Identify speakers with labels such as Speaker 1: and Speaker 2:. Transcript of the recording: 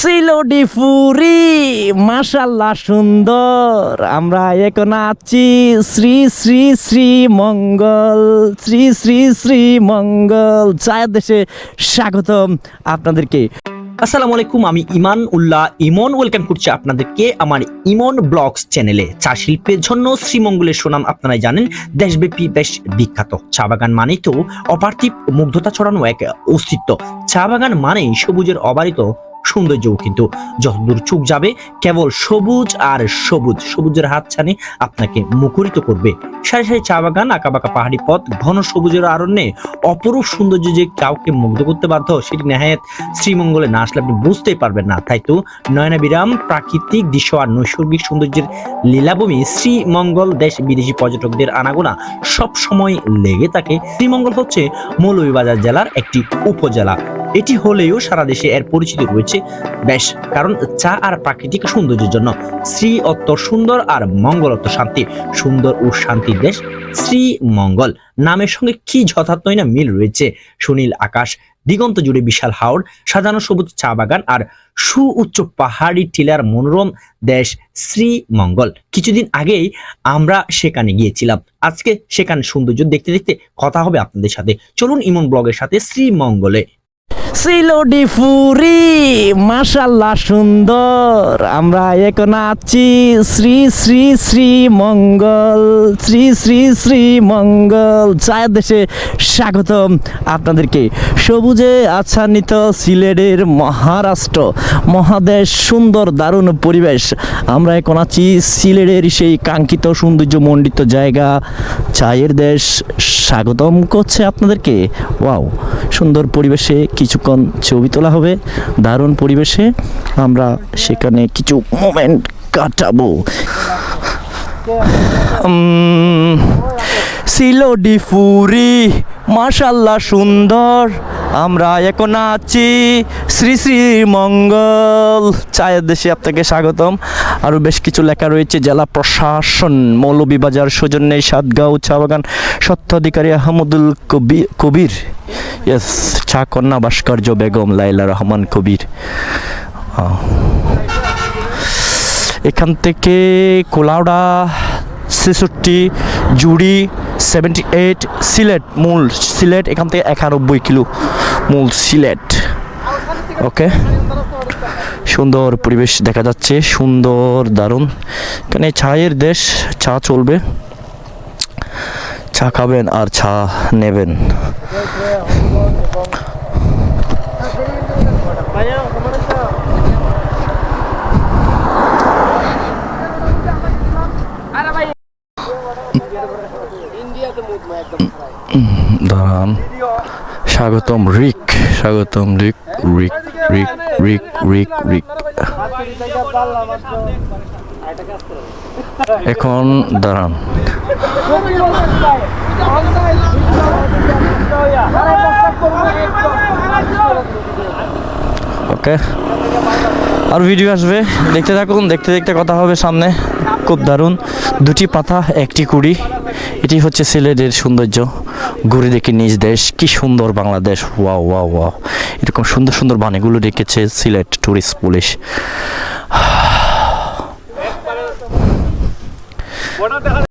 Speaker 1: সিলোডি ফুরি মাশাল্লাহ সুন্দর। আমরা এখন আছি শ্রী শ্রী শ্রী মঙ্গল, শ্রী শ্রী শ্রী মঙ্গল। চায়ের দেশে স্বাগতম আপনাদেরকে।
Speaker 2: আসসালামু আলাইকুম, আমি ইমান উল্লাহ ইমন। ওয়েলকাম করছি আপনাদেরকে আমার ইমন ব্লগস চ্যানেলে। চা শিল্পের জন্য শ্রীমঙ্গলের সুনাম আপনারা জানেন। দেশব্যাপী, বেশ বিখ্যাত। চা বাগান মানেই তো অপার্থিব, মুগ্ধতা ছড়ানো এক অস্তিত্ব। চা বাগান মানেই সবুজের অবারিত সৌন্দর্যও কিন্তু যতদূর চোখ যাবে, কেবল সবুজ আর সবুজ, সবুজের হাত ছানে আপনাকে মুখরিত করবে। সারি সারি চা বাগান, আঁকাবাঁকা পাহাড়ি পথ, ঘন সবুজের আরণ্যে অপরূপ সৌন্দর্য যে কাউকে মুগ্ধ করতে বাধ্য, সেটি নেহায়ত শ্রীমঙ্গলে না আসলে আপনি বুঝতেই পারবেন না। তাই তো নয়নাবিরাম, প্রাকৃতিক দৃশ্য আর নৈসর্গিক সৌন্দর্যের লীলাভূমি শ্রীমঙ্গল দেশ বিদেশি পর্যটকদের আনাগোনা সব সময় লেগে থাকে। শ্রীমঙ্গল হচ্ছে মৌলভীবাজার জেলার একটি উপজেলা। এটি হলেও সারা দেশে এর পরিচিতি রয়েছে। বেশ, কারণ চা আর প্রাকৃতিক সৌন্দর্যের জন্য শ্রী অত্ত সুন্দর আর মঙ্গল অত্ত শান্তি, সুন্দর ও শান্তির দেশ শ্রীমঙ্গল নামের সঙ্গে কি যথার্থই না মিল রয়েছে? সুনীল আকাশ, দিগন্ত জুড়ে বিশাল হাওড় সাজানো সবুজ চা বাগান আর সুউচ্চ পাহাড়ি টিলার মনোরম দেশ শ্রীমঙ্গল কিছুদিন আগেই আমরা সেখানে গিয়েছিলাম। আজকে সেখানে সৌন্দর্য দেখতে দেখতে কথা হবে আপনাদের সাথে। চলুন ইমন ব্লগের সাথে শ্রীমঙ্গলে
Speaker 1: সিলোডি ফুরি মাশাল্লাহ সুন্দর। আমরা এখন আছি শ্রী শ্রী শ্রী মঙ্গল, শ্রী শ্রী শ্রী মঙ্গল। চায়ের দেশে স্বাগতম আপনাদেরকে। সবুজে আচ্ছান্বিত সিলেটের মহারাষ্ট্র, মহাদেশ, সুন্দর দারুণ পরিবেশ। আমরা এখন আছি সিলেটের সেই কাঙ্ক্ষিত সৌন্দর্য সৌন্দর্যমণ্ডিত জায়গা চায়ের দেশ। স্বাগতম করছে আপনাদেরকে। ওয়াও, সুন্দর পরিবেশে কিছুক্ষণ ছবি তোলা হবে? দারুণ পরিবেশে আমরা সেখানে কিছু মোমেন্ট কাটাবো। সিলোডি ফুরি মাশাল্লাহ সুন্দর। আমরা এখন আছি শ্রী শ্রী মঙ্গল চায়ের দেশে আপনাকে স্বাগতম। আরও বেশ কিছু লেখা রয়েছে, জেলা প্রশাসন, মৌলভীবাজার, সৌজন্যে সাতগাঁও চা বাগান সত্ত্বাধিকারী আহমদুল কবি কবির। ইয়েস চা কন্যা ভাস্কর্য বেগম লাইলা রহমান কবির। এখান থেকে কোলাউডা ছেষট্টি, জুড়ি সেভেন্টি এইট সিলেট মূল, সিলেট এখান থেকে একানব্বই কিলো মূল সিলেট। ওকে সুন্দর পরিবেশ দেখা যাচ্ছে, সুন্দর দারুণ। এখানে চায়ের দেশ, চা চলবে। চা খাবেন আর চা নেবেন। দাঁড়ান। স্বাগতম রিক স্বাগতম রিক রিক রিক রিক রিক রিক। এখন দাঁড়ান। ওকে। আর ভিডিও আসবে। দেখতে থাকুন, দেখতে দেখতে কথা হবে সামনে। খুব দারুণ। দুটি পাতা, একটি কুড়ি। এটি হচ্ছে সিলেটের সৌন্দর্য। ঘুরে দেখি নিজ দেশ। কি সুন্দর বাংলাদেশ। ওয়াও ওয়া ওয়া এরকম সুন্দর সুন্দর বাণীগুলো রেখেছে সিলেট টুরিস্ট পুলিশ। ওটা দেখা